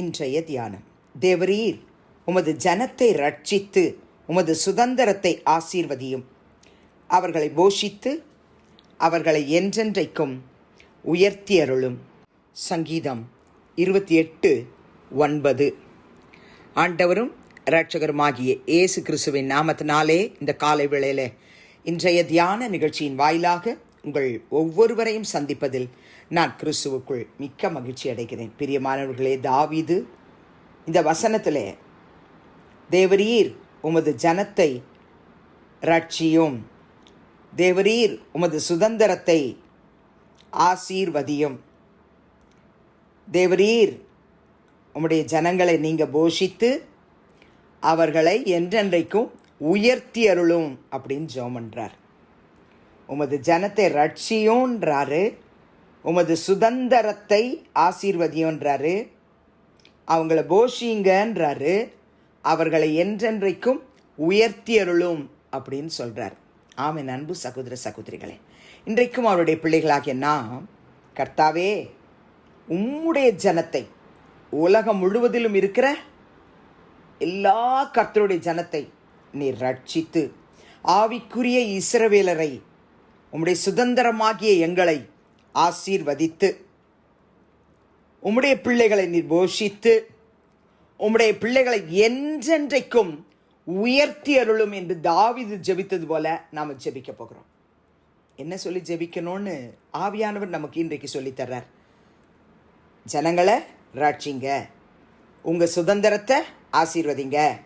இன்றைய தியானம். தேவரீர் உமது ஜனத்தை ரட்சித்து உமது சுதந்திரத்தை ஆசீர்வதியும். அவர்களை போஷித்து அவர்களை என்றென்றைக்கும் உயர்த்தி அருளும் சங்கீதம் இருபத்தி எட்டு ஒன்பது. ஆண்டவரும் இரட்சகருமாகிய இயேசு கிறிஸ்துவின் நாமத்தினாலே இந்த காலை வேளையில் இன்றைய தியான நிகழ்ச்சியின் வாயிலாக உங்கள் ஒவ்வொருவரையும் சந்திப்பதில் நான் கிறிஸ்துவுக்குள் மிக்க மகிழ்ச்சி அடைகிறேன். பிரியமானவர்களே தாவிது இந்த வசனத்தில் தேவரீர் உமது ஜனத்தை ரட்சியும் தேவரீர் உமது சுதந்திரத்தை ஆசீர்வதியும். தேவரீர் உம்முடைய ஜனங்களை நீங்கள் போஷித்து அவர்களை என்றென்றைக்கும் உயர்த்தி அருளும் அப்படின்னு ஜெபம் உமது ஜனத்தை ரட்சியோன்றாரு உமது சுதந்திரத்தை ஆசீர்வதியோன்றாரு. அவங்கள போஷிங்கன்றாரு. அவர்களை என்றென்றைக்கும் உயர்த்தியருளும் அப்படின்னு சொல்கிறார் ஆமை அன்பு சகோதர சகோதரிகளே. இன்றைக்கும் அவருடைய பிள்ளைகளாகிய நாம் கர்த்தாவே உம்முடைய ஜனத்தை உலகம் முழுவதிலும் இருக்கிற எல்லா கர்த்தருடைய ஜனத்தை நீர் ரட்சித்து ஆவிக்குரிய இஸ்ரவேலரை உம்முடைய சுதந்திரமாகிய எங்களை ஆசீர்வதித்து உம்முடைய பிள்ளைகளை நீர் போஷித்து உம்முடைய பிள்ளைகளை என்றென்றைக்கும் உயர்த்தி அருளும் என்று தாவிது ஜெபித்தது போல நாம் ஜெபிக்க போகிறோம். என்ன சொல்லி ஜெபிக்கணும்னு ஆவியானவர் நமக்கு இன்றைக்கு சொல்லித் தர்றார். ஜனங்களை ராட்சிங்க உங்கள் சுதந்திரத்தை ஆசீர்வதிங்க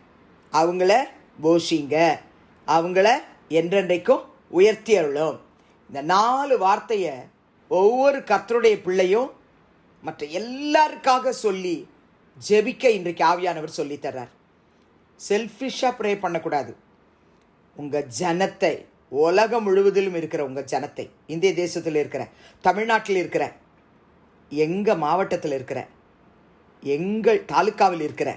அவங்கள போஷிங்க அவங்கள என்றென்றைக்கும் உயர்த்தி அருளும். இந்த நாலு வார்த்தையை ஒவ்வொரு கத்தருடைய பிள்ளையும் மற்ற எல்லாருக்காக சொல்லி ஜெபிக்க இன்றைக்கு ஆவியானவர் சொல்லித்தர்றார் செல்ஃபிஷாக ப்ரே பண்ணக்கூடாது. உங்கள் ஜனத்தை உலகம் முழுவதிலும் இருக்கிற உங்கள் ஜனத்தை இந்திய தேசத்தில் இருக்கிற தமிழ்நாட்டில் இருக்கிற எங்கள் மாவட்டத்தில் இருக்கிற எங்கள் தாலுக்காவில் இருக்கிற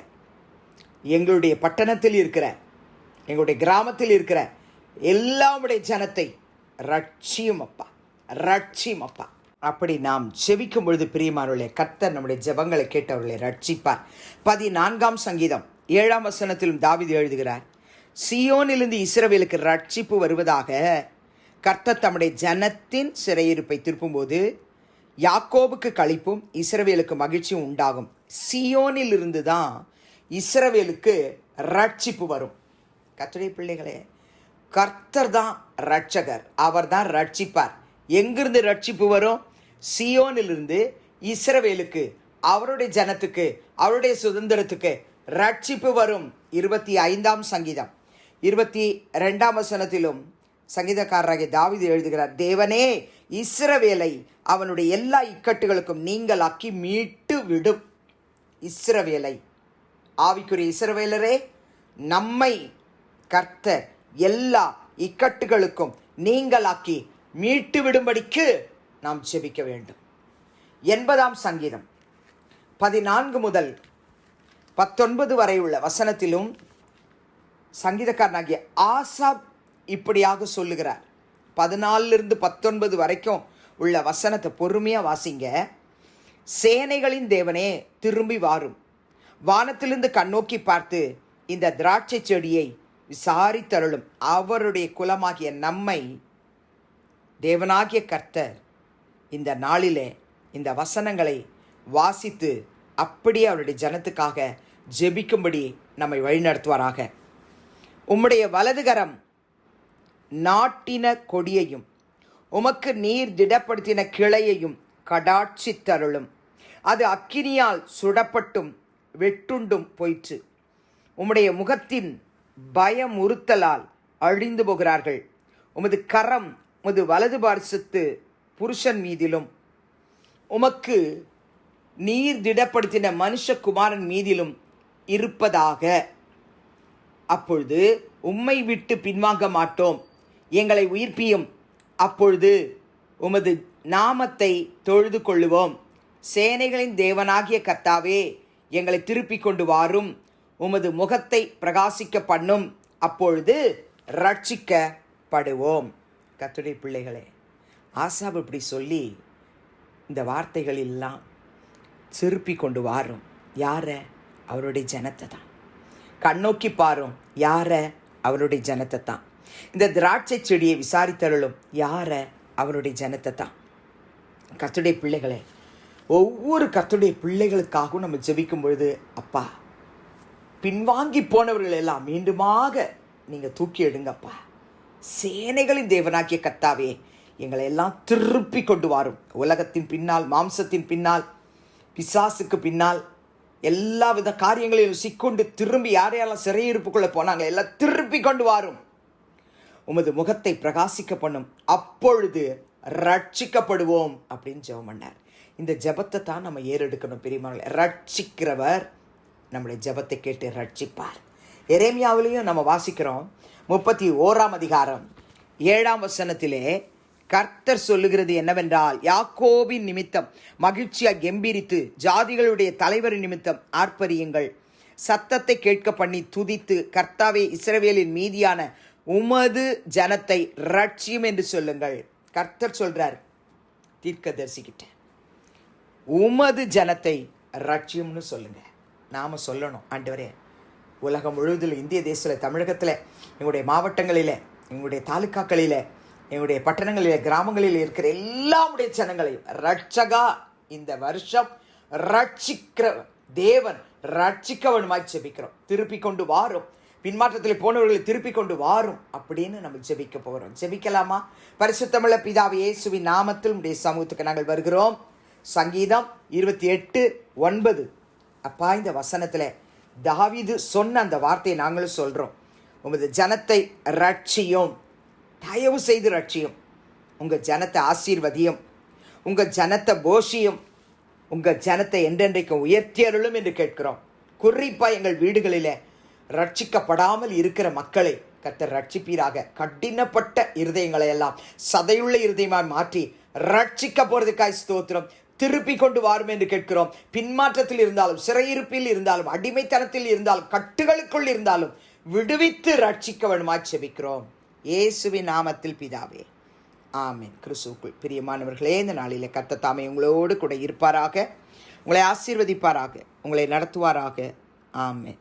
எங்களுடைய பட்டணத்தில் இருக்கிற எங்களுடைய கிராமத்தில் இருக்கிற எல்லாமுடைய ஜனத்தை ரட்சியும் அப்பா. ரட்சிமப்பா. அப்பா அப்படி நாம் ஜெபிக்கும் பொழுது பிரியமானவர்களே கர்த்தர் நம்முடைய ஜெபங்களை கேட்டவர்களை ரட்சிப்பார். பதினான்காம் சங்கீதம் ஏழாம் வசனத்திலும் தாவிது எழுதுகிறார் சியோனிலிருந்து இஸ்ரவேலுக்கு ரட்சிப்பு வருவதாக கர்த்தர் தம்முடைய ஜனத்தின் சிறையிருப்பை திருப்பும்போது யாக்கோபுக்கு கழிப்பும் இஸ்ரவேலுக்கு மகிழ்ச்சியும் உண்டாகும். சியோனில் இருந்து தான் இஸ்ரவேலுக்கு ரட்சிப்பு வரும். கத்துடைய பிள்ளைகளே கர்த்தர் தான் ரட்சகர் அவர் தான் ரட்சிப்பார். எங்கிருந்து ரட்சிப்பு வரும்? சியோனிலிருந்து இஸ்ரவேலுக்கு அவருடைய ஜனத்துக்கு அவருடைய சுதந்திரத்துக்கு ரட்சிப்பு வரும். இருபத்தி ஐந்தாம் சங்கீதம். இருபத்தி ரெண்டாம் வசனத்திலும் சங்கீதக்காரராகிய தாவிது எழுதுகிறார் தேவனே இஸ்ரவேலை அவனுடைய எல்லா இக்கட்டுகளுக்கும் நீங்களாக்கி மீட்டு விடும் இஸ்ரவேலை ஆவிக்குரிய இஸ்ரவேலரே நம்மை கர்த்தர் எல்லா இக்கட்டுகளுக்கும் நீங்களாக்கி மீட்டு விடும்படிக்கு நாம் செபிக்க வேண்டும். எண்பதாம் சங்கீதம். பதினான்கு முதல் பத்தொன்பது வரை உள்ள வசனத்திலும் சங்கீதக்காரனாகிய ஆசாப் இப்படியாக சொல்லுகிறார். பதினாலிருந்து பத்தொன்பது வரைக்கும் உள்ள வசனத்தை பொறுமையாக வாசிங்க. சேனைகளின் தேவனே திரும்பி வாரும். வானத்திலிருந்து கண்ணோக்கி பார்த்து இந்த திராட்சை செடியை விசாரித்தருளும். அவருடைய குலமாகிய நம்மை தேவனாகிய கர்த்தர் இந்த நாளிலே இந்த வசனங்களை வாசித்து அப்படியே அவருடைய ஜனத்துக்காக ஜெபிக்கும்படி நம்மை வழிநடத்துவாராக உம்முடைய வலதுகரம் நாட்டின கொடியையும் உமக்கு நீர் திடப்படுத்தின கிளையையும் கடாட்சி தருளும் அது அக்கினியால் சுடப்பட்டும் வெட்டுண்டும் போயிற்று. உம்முடைய முகத்தின் பயமுறுத்தலால் அழிந்து போகிறார்கள். உமது கரம் உமது வலது பார்சத்து புருஷன் மீதிலும் உமக்கு நீர் திடப்படுத்தின மனுஷகுமாரன் மீதிலும் இருப்பதாக. அப்பொழுது உம்மை விட்டு பின்வாங்க மாட்டோம் எங்களை உயிர்ப்பியும். அப்பொழுது உமது நாமத்தை தொழுது கொள்ளுவோம். சேனைகளின் தேவனாகிய கர்த்தாவே எங்களை திருப்பிக் கொண்டு வாரும். உமது முகத்தை பிரகாசிக்க பண்ணும். அப்பொழுது ரட்சிக்கப்படுவோம். கத்துடைய பிள்ளைகளே ஆசாப் இப்படி சொல்லி இந்த வார்த்தைகள் எல்லாம் திருப்பி கொண்டு வாரும். யார? அவருடைய ஜனத்தை தான். கண்ணோக்கி பாரும் யார? அவருடைய ஜனத்தை தான். இந்த திராட்சை செடியை விசாரித்தருளும் யார? அவருடைய ஜனத்தை தான். கத்துடைய பிள்ளைகளே ஒவ்வொரு கத்துடைய பிள்ளைகளுக்காகவும் நம்ம ஜெபிக்கும் பொழுது அப்பா பின்வாங்கி போனவர்கள் எல்லாம் மீண்டுமாக நீங்கள் தூக்கி எடுங்கப்பா. சேனைகளின் தேவனாகிய கத்தாவே எங்களை எல்லாம் திருப்பி கொண்டு வாரும். உலகத்தின் பின்னால் மாம்சத்தின் பின்னால் பிசாசுக்கு பின்னால் எல்லா வித காரியங்களையும் சிக்கொண்டு திரும்பி யாரையெல்லாம் சிறையிருப்புக்குள்ளே போனாங்க எல்லாம் திருப்பி கொண்டு வாரும். உமது முகத்தை பிரகாசிக்க பண்ணும். அப்பொழுது ரட்சிக்கப்படுவோம் அப்படின்னு ஜெபம் பண்ணார். இந்த ஜபத்தை தான் நம்ம ஏறெடுக்கணும் பெரியவங்களே ரட்சிக்கிறவர் நம்முடைய ஜெபத்தை கேட்டு ரட்சிப்பார். எரேமியாவிலையும் நம்ம வாசிக்கிறோம். முப்பத்தி ஓராம் அதிகாரம். ஏழாம் வசனத்திலே கர்த்தர் சொல்லுகிறது என்னவென்றால் யாக்கோபின் நிமித்தம் மகிழ்ச்சியாக கெம்பீரித்து ஜாதிகளுடைய தலைவரின் நிமித்தம் ஆர்ப்பரியுங்கள். சத்தத்தை கேட்க பண்ணி துதித்து கர்த்தாவே இஸ்ரவேலின் மீதியான உமது ஜனத்தை ரட்சியும் என்று சொல்லுங்கள். கர்த்தர் சொல்றார் தீர்க்கதரிசிக்கிட்ட. உமது ஜனத்தை ரட்சியம்னு சொல்லுங்க. நாம சொல்லணும் ஆண்டவரே. உலகம் முழுவதில் இந்திய தேசத்தில் தமிழகத்தில் எங்களுடைய மாவட்டங்களில் எங்களுடைய தாலுக்காக்களில் எங்களுடைய பட்டணங்களில் கிராமங்களில் இருக்கிற எல்லாமுடைய ஜனங்களையும் ரட்சகா இந்த வருஷம் ரட்சிக்கிற தேவன் ரட்சிக்கவனுமாய் ஜெபிக்கிறோம். திருப்பி கொண்டு வாரும். பின்மாற்றத்தில் போனவர்களை திருப்பி கொண்டு வாரும் அப்படின்னு நம்ம ஜெபிக்க போகிறோம் ஜெபிக்கலாமா? பரிசுத்தமிழ பிதாவை இயேசுவின் நாமத்தில் உடைய சமூகத்துக்கு நாங்கள் வருகிறோம். சங்கீதம் இருபத்தி எட்டு ஒன்பது. அப்பா இந்த வசனத்தில் தாவிது சொன்ன அந்த வார்த்தையை நாங்களும் சொல்கிறோம் உமது ஜனத்தை ரட்சியும் தயவு செய்து ரட்சியும் உங்கள் ஜனத்தை ஆசீர்வதியும். உங்கள் ஜனத்தை போஷியும். உங்கள் ஜனத்தை என்றென்றைக்கும் உயர்த்தியருளும் என்று கேட்கிறோம். குறிப்பாக எங்கள் வீடுகளில் ரட்சிக்கப்படாமல் இருக்கிற மக்களை கத்தர் ரட்சிப்பீராக கடினப்பட்ட இருதயங்களை எல்லாம் சதையுள்ள இருதயமாய் மாற்றி ரட்சிக்க போகிறதுக்காய் ஸ்தோத்திரம். திருப்பி கொண்டு வாரும் என்று கேட்கிறோம். பின்மாற்றத்தில் இருந்தாலும் சிறையிருப்பில் இருந்தாலும் அடிமைத்தனத்தில் இருந்தாலும் கட்டுகளுக்குள் இருந்தாலும் விடுவித்து ரட்சிக்க வேணுமாய் செபிக்கிறோம் இயேசுவின் நாமத்தில் பிதாவே ஆமீன். கிறிஸ்துவுக்குள் பிரியமானவர்களே இந்த நாளில் கத்த தாமே உங்களோடு கூட இருப்பாராக. உங்களை ஆசீர்வதிப்பாராக. உங்களை நடத்துவாராக. ஆமேன்.